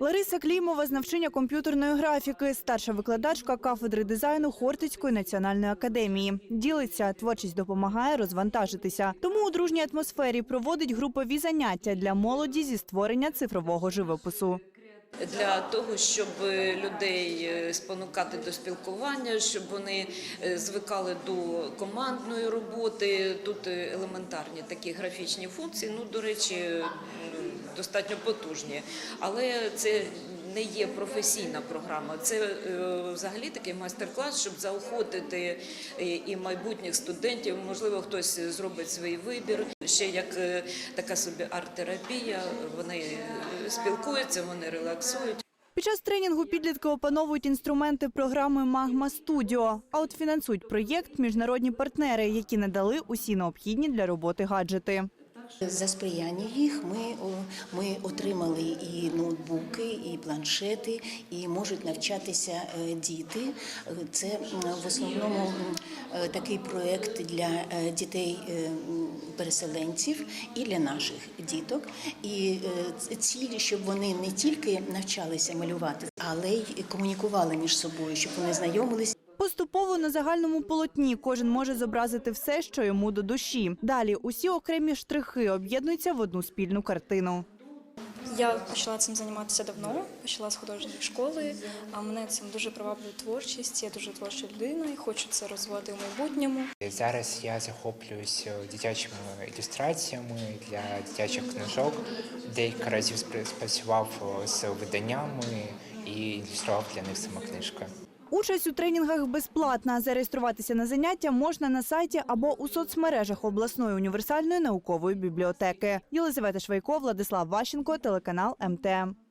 Лариса Клімова з навчання комп'ютерної графіки, старша викладачка кафедри дизайну Хортицької національної академії. Ділиться, творчість допомагає розвантажитися. Тому у дружній атмосфері проводить групові заняття для молоді зі створення цифрового живопису. Для того, щоб людей е, спонукати до спілкування, щоб вони е, звикали до командної роботи. Тут е, елементарні такі графічні функції. Ну, до речі, достатньо потужні, але це. Не є професійна програма, це е, взагалі такий майстер-клас, щоб заохотити е, і майбутніх студентів. Можливо, хтось зробить свій вибір. Ще як е, така собі арт-терапія. Вони спілкуються, вони релаксують. Під час тренінгу підлітки опановують інструменти програми Магма Студіо. А от фінансують проєкт міжнародні партнери, які надали усі необхідні для роботи гаджети. За сприяння їх ми, ми отримали і ноутбуки, і планшети, і можуть навчатися е, діти. Е, Це в основному е, такий проект для дітей переселенців і для наших діток. І цілі, щоб вони не тільки навчалися малювати, але й комунікували між собою, щоб вони знайомилися. Поступово на загальному полотні кожен може зобразити все, що йому до душі. Далі усі окремі штрихи об'єднуються в одну спільну картину. Я почала цим займатися давно, почала з художньої школи, а мене цим дуже приваблює творчість. Я дуже творча людина і хочу це розвивати в майбутньому. Зараз я захоплююсь дитячими ілюстраціями для дитячих книжок. Декілька разів спра- спрацював з виданнями і ілюстрував для них саме книжки. Участь у тренінгах безплатна. Зареєструватися на заняття можна на сайті або у соцмережах обласної універсальної наукової бібліотеки. Єлизавета Швайко, Владислав Ващенко, телеканал МТМ.